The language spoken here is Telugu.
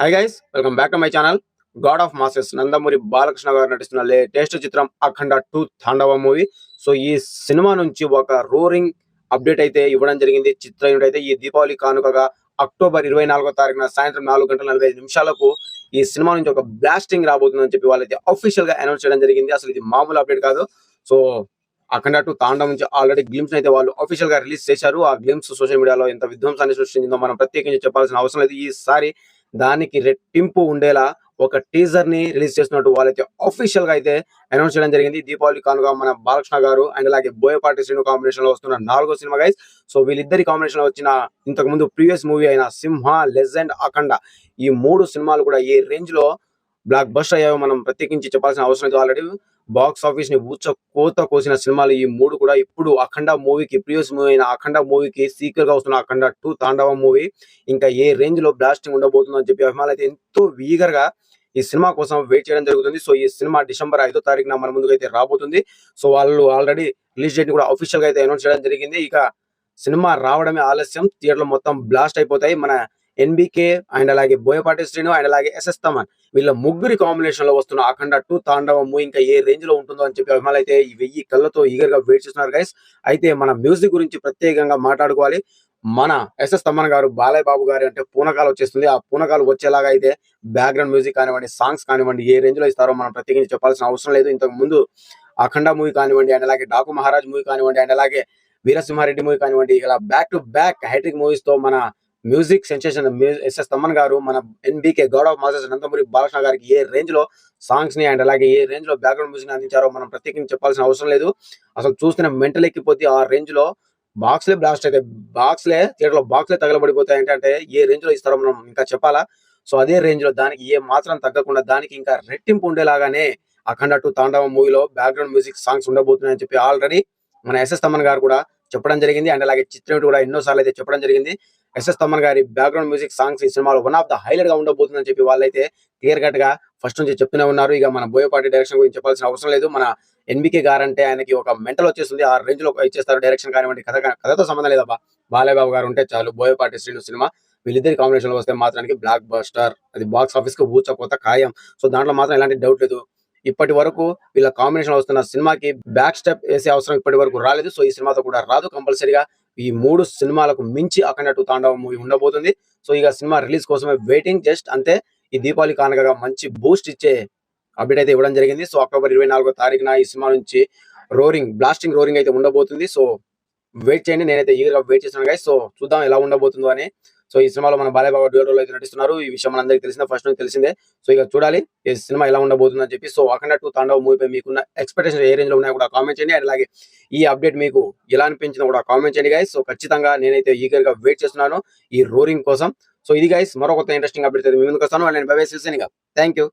Hi guys welcome back to my channel god of masses Nandamuri Balakrishna గారు నటిస్తున్న లేటెస్ట్ చిత్రం Akhanda two Thandava movie. So ఈ సినిమా నుంచి ఒక రోరింగ్ అప్డేట్ అయితే ఇవ్వడం జరిగింది. చిత్ర యూనిట్ అయితే ఈ దీపావళి కానుకగా అక్టోబర్ ఇరవై నాలుగో తారీఖున సాయంత్రం నాలుగు గంటల నలభై ఐదు నిమిషాలకు ఈ సినిమా నుంచి ఒక బ్లాస్టింగ్ రాబోతుందని చెప్పి వాళ్ళైతే అఫీషియల్గా అనౌన్స్ చేయడం జరిగింది. అసలు ఇది మామూలు అప్డేట్ కాదు. సో అఖండ టూ తాండం నుంచి ఆల్రెడీ గ్లిమ్స్ అయితే వాళ్ళు అఫీషియల్గా రిలీజ్ చేశారు. ఆ గ్లిమ్స్ సోషల్ మీడియాలో ఎంత విధ్వంసాన్ని సృష్టించిందో మనం ప్రత్యేకించి చెప్పాల్సిన అవసరం లేదు. ఈసారి దానికి రెట్టింపు ఉండేలా ఒక టీజర్ని రిలీజ్ చేస్తున్నట్టు వాళ్ళైతే అఫీషియల్గా అయితే అనౌన్స్ చేయడం జరిగింది. దీపావళి కానుక మన బాలకృష్ణ గారు అండ్ అలాగే బోయపాటి శ్రీను కాంబినేషన్లో వస్తున్న నాలుగో సినిమా గైస్ సో వీళ్ళిద్దరి కాంబినేషన్లో వచ్చిన ఇంతకు ముందు ప్రీవియస్ మూవీ అయిన సింహ లెజెండ్ అఖండ ఈ మూడు సినిమాలు కూడా ఈ రేంజ్లో బ్లాక్ బస్టర్ అయ్యాయో మనం ప్రత్యేకించి చెప్పాల్సిన అవసరం లేదు. ఆల్రెడీ బాక్స్ ఆఫీస్ని ఊచ కోత కోసిన సినిమాలు ఈ మూడు కూడా ఇప్పుడు అఖండ మూవీకి ప్రీవియస్ మూవీ అయిన అఖండ మూవీకి సీక్వెల్గా వస్తున్న అఖండ టూ తాండవ మూవీ ఇంకా ఏ రేంజ్లో బ్లాస్టింగ్ ఉండబోతుందని చెప్పి అభిమానులు అయితే ఎంతో వీగర్గా ఈ సినిమా కోసం వెయిట్ చేయడం జరుగుతుంది. సో ఈ సినిమా డిసెంబర్ ఐదో తారీఖున మన ముందుకు అయితే రాబోతుంది. సో వాళ్ళు ఆల్రెడీ రిలీజ్ డేట్ కూడా అఫీషియల్గా అయితే అనౌన్స్ చేయడం జరిగింది. ఇక సినిమా రావడమే ఆలస్యం. థియేటర్ మొత్తం బ్లాస్ట్ అయిపోతాయి. మన ఎన్బికే అండ్ అలాగే బోయపాటి శ్రీను అండ్ అలాగే ఎస్ఎస్ తమన్. వీళ్ళ ముగ్గురి కాంబినేషన్లో వస్తున్న అఖండ టూ తాండవము ఇంకా ఏ రేంజ్లో ఉంటుందో అని చెప్పి అభిమానులు అయితే ఈ వెయ్యి కళ్ళతో ఈగర్గా వెయిట్ చేస్తున్నారు గైస్ అయితే మన మ్యూజిక్ గురించి ప్రత్యేకంగా మాట్లాడుకోవాలి. మన ఎస్ఎస్ తమ్మన్ గారు బాలయ్య బాబు గారి అంటే పూనకాలు వచ్చేస్తుంది. ఆ పూనకాలు వచ్చేలాగా అయితే బ్యాక్గ్రౌండ్ మ్యూజిక్ కానివ్వండి సాంగ్స్ కానివ్వండి ఏ రేంజ్లో ఇస్తారో మనం ప్రత్యేకించి చెప్పాల్సిన అవసరం లేదు. ఇంతకు ముందు అఖండ మూవీ కానివ్వండి అండ్ అలాగే డాకు మహారాజ్ మూవీ కానివ్వండి అండ్ అలాగే వీరసింహారెడ్డి మూవీ కానివ్వండి ఇలా బ్యాక్ టు బ్యాక్ హైట్రిక్ మూవీస్తో మన మ్యూజిక్ సెన్సేషన్ ఎస్ఎస్ తమ్మన్ గారు మన NBK god of masters Nandamuri Balakrishna గారికి ఏ రేంజ్లో సాంగ్స్ని అండ్ అలాగే ఏ రేంజ్లో బ్యాక్గ్రౌండ్ మ్యూజిక్ అందించారో మనం ప్రత్యేకించి చెప్పాల్సిన అవసరం లేదు. అసలు చూస్తున్న మెంటల్ ఎక్కిపోతే ఆ రేంజ్లో బాక్స్ లే బ్లాస్ట్ అయితే బాక్స్ లే థియేటర్లో బాక్స్ లే తగలబడిపోతాయి ఏంటంటే ఏ రేంజ్లో ఇస్తారో మనం ఇంకా చెప్పాలా? సో అదే రేంజ్లో దానికి ఏ మాత్రం తగ్గకుండా దానికి ఇంకా రెట్టింపు ఉండేలాగానే అఖండ టు తాండవ మూవీలో బ్యాక్గ్రౌండ్ మ్యూజిక్ సాంగ్స్ ఉండబోతున్నాయని చెప్పి ఆల్రెడీ మన ఎస్ఎస్ తమ్మన్ గారు కూడా చెప్పడం జరిగింది. అండ్ అలాగే చిత్రం కూడా ఎన్నో సార్లు అయితే చెప్పడం జరిగింది. ఎస్ఎస్ తమ్మన్ గారి బ్యాక్గ్రౌండ్ మ్యూజిక్ సాంగ్స్ ఈ సినిమాలో వన్ ఆఫ్ ద హైలైట్గా ఉండబోతుందని చెప్పి వాళ్ళైతే క్లియర్ కట్గా ఫస్ట్ నుంచి చెప్తూనే ఉన్నారు. ఇక మన బోయపాటి డైరెక్షన్ గురించి చెప్పాల్సిన అవసరం లేదు. మన ఎన్బికే గారు అంటే ఆయనకి ఒక మెంటల్ వచ్చేస్తుంది. ఆ రేంజ్లో ఇచ్చేస్తారు డైరెక్షన్ కానివ్వండి కథ కథతో సంబంధం లేదబ్బా. బాలయ్య బాబు గారు ఉంటే చాలు. బోయపాటి శ్రీను సినిమా వీళ్ళిద్దరి కాంబినేషన్లో వస్తే మాత్రానికి బ్లాక్ బస్టర్ అది బాక్స్ ఆఫీస్కు కొత్త ఖాయం. సో దాంట్లో మాత్రం ఎలాంటి డౌట్ లేదు. ఇప్పటి వరకు వీళ్ళ కాంబినేషన్ వస్తున్న సినిమాకి బ్యాక్ స్టెప్ వేసే అవసరం ఇప్పటి వరకు రాలేదు. సో ఈ సినిమాతో కూడా రాదు కంపల్సరీగా ఈ మూడు సినిమాలకు మించి అఖండ టూ తాండవ మూవీ ఉండబోతుంది. సో ఇక సినిమా రిలీజ్ కోసమే వెయిటింగ్ జస్ట్ అంతే. ఈ దీపావళి కానుకగా మంచి బూస్ట్ ఇచ్చే అప్డేట్ అయితే ఇవ్వడం జరిగింది. సో అక్టోబర్ ఇరవై నాలుగో తారీఖున ఈ సినిమా నుంచి రోరింగ్ బ్లాస్టింగ్ రోరింగ్ అయితే ఉండబోతుంది. సో వెయిట్ చేయండి. నేనైతే ఈగర్గా వెయిట్ చేస్తున్నాను గైస్ సో చూద్దాం ఎలా ఉండబోతుందో అని. సో ఈ సినిమాలో మన బాలయ్య బాబు డ్యూరోలో అయితే నటిస్తున్నారు. ఈ విషయం మనందరికీ తెలిసిందే ఫస్ట్ నుంచి తెలిసిందే. సో ఇక చూడాలి ఈ సినిమా ఎలా ఉండబోతుంది అని చెప్పి. సో అఖండ టూ తాండవ మూవీపై మీకున్న ఎక్స్పెక్టేషన్ ఏ రేంజ్లో ఉన్నాయో కూడా కామెంట్ చేయండి. అండ్ అలాగే ఈ అప్డేట్ మీకు ఎలా అనిపించిందో కూడా కామెంట్ చేయండి గైస్ సో ఖచ్చితంగా నేనైతే ఈగర్గా వెయిట్ చేస్తున్నాను ఈ రోరింగ్ కోసం. సో ఇది గైస్ మరో కొత్త ఇంట్రెస్టింగ్ అప్డేట్ అయితే మీ ముందుకు వస్తాను. అండ్ నేను బై థ్యాంక్ యూ